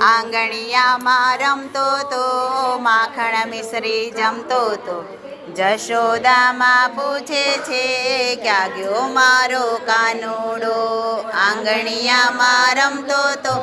આંગણિયામાં રમતો તો, માખણ મિશ્રી જમતો તો. જશોદામાં પૂછે છે, ક્યાં ગયો મારો કાનુડો? આંગણિયામાં રમતો તો,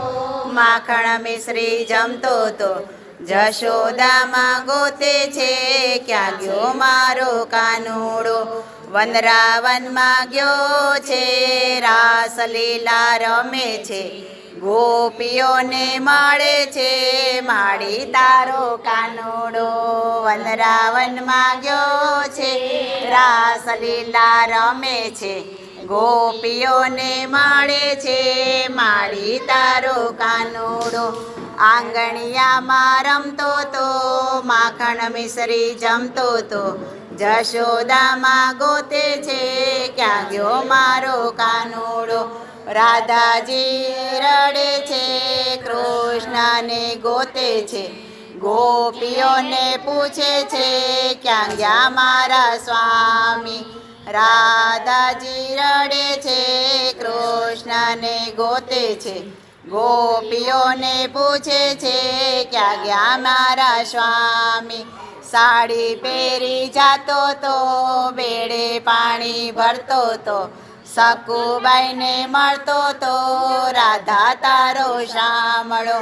માખણ મિશ્રી જમતો તો. જશોદામાં ગોતે છે, ક્યાં ગયો મારો કાનુડો? વનરાવનમાં ગયો છે રાસલીલા રમે છે, ગોપીઓને મળે છે, માળી તારો કાનુડો. વનરાવનમાં ગયો છે રાસલીલા રમે છે, ગોપીઓને મળે છે, માળી તારો કાનુડો. આંગણિયામાં રમતો તો, માખણ મિશ્રી જમતો તો. જશોદામાં ગોતે છે, ક્યાં ગયો મારો કાનુડો? રાધાજી રડે છે, કૃષ્ણને ગોતે છે. ગોપીઓને પૂછે છે, ક્યાં ગયા મારા સ્વામી? રાધાજી રડે છે, કૃષ્ણને ગોતે છે. ગોપીઓને પૂછે છે, ક્યાં ગયા મારા સ્વામી? સાડી પહેરી જાતો તો, બેડે પાણી ભરતો તો સકુબાઈને મળતો તો, રાધા તારો શામળો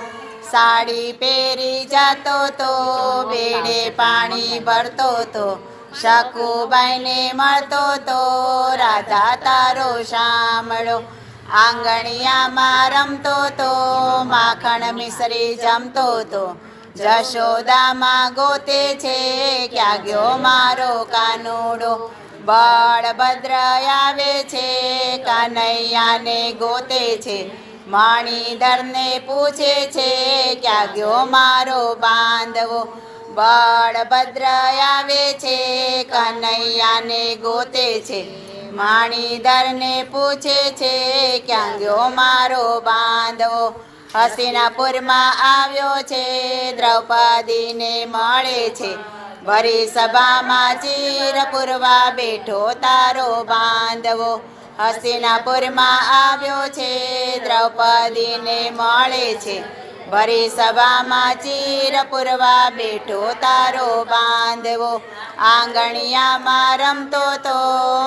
સાડી પહેરી જાતો તો, બેડે પાણી ભરતો તો, શકુબાઈને મળતો તો, રાધા તારો શામળો આંગણિયામાં રમતો તો, માખણ મિશ્રી જમતો તો. જશોદામાં ગોતે છે, ક્યાં ગયો મારો કાનુડો? બળભદ્ર આવે છે, કનૈયાને ગોતે છે. માણીધરને પૂછે છે, ક્યાં ગયો મારો બાંધવો? બળભદ્ર આવે છે, કનૈયાને ગોતે છે. મણિધરને પૂછે છે, ક્યાં ગયો મારો બાંધવો? હસીનાપુરમાં આવ્યો છે, દ્રૌપદીને મળે છે. ભરી સભામાં ચીર પૂરવા બેઠો તારો બાંધવો. હસીનાપુરમાં આવ્યો છે, દ્રૌપદીને મળે છે. ભરી સભામાં ચીર પૂરવા બેઠો તારો બાંધવો. આંગણિયામાં રમતો તો,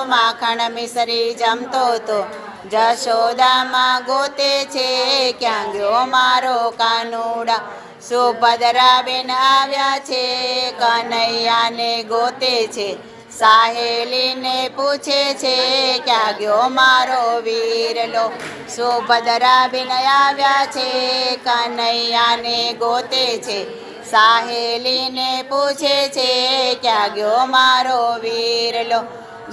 માખણ મિશ્રી જમતો તો. જશોદામાં ગોતે છે, ક્યાં ગયો મારો કાનુડા? સુભદ્રાબેન આવ્યા છે, કનૈયાને ગોતે છે. સાહેલીને પૂછે છે, ક્યાં ગયો મારો વીરલો? સુભદ્રાબેન આવ્યા છે, કનૈયાને ગોતે છે. સાહેલીને પૂછે છે, ક્યાં ગયો મારો વીરલો?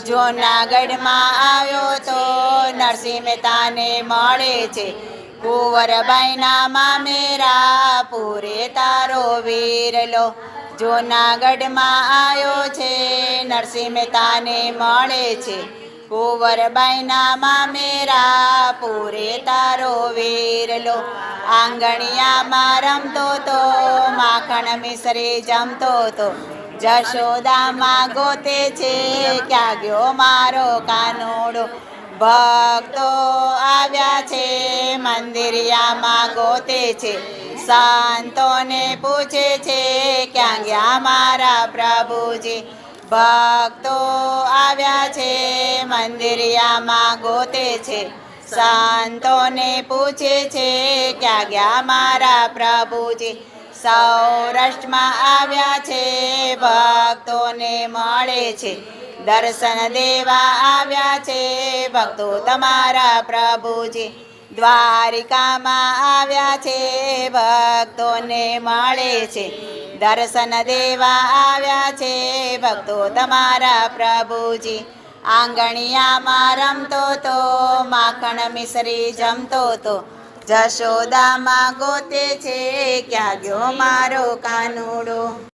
જૂનાગઢમાં આવ્યો તો નરસિંહ મહેતાને મળે છે, કુંવરબાઈના મામેરા, પૂરે તારો વીરલો? જૂનાગઢમાં આવ્યો છે, નરસિંહ મહેતાને મળે છે. કુંવરબાઈના મામેરા, પૂરે તારો વીરલો આંગણિયામાં રમતો તો, માખણ મિશ્રી જમતો તો. જશોદામાં ગોતે છે, ક્યાં ગયો મારો કાનોડો? ભક્તો આવ્યા છે, મંદિરિયામાં ગોતે છે. સંતોને પૂછે છે, ક્યાં ગયા મારા પ્રભુજી? ભક્તો આવ્યા છે મંદિરિયામાં ગોતે છે. સંતોને પૂછે છે, ક્યાં ગયા મારા પ્રભુજી? સૌરાષ્ટ્રમાં આવ્યા છે, ભક્તોને મળે છે. દર્શન દેવા આવ્યા છે, ભક્તો તમારા પ્રભુજી. દ્વારિકામાં આવ્યા છે, ભક્તોને મળે છે. દર્શન દેવા આવ્યા છે, ભક્તો તમારા પ્રભુજી. આંગણિયામાં રમતો તો, માખણ મિશ્રી જમતો તો. જશોદામાં ગોતે છે, ક્યાં ગયો મારો કાનુડો?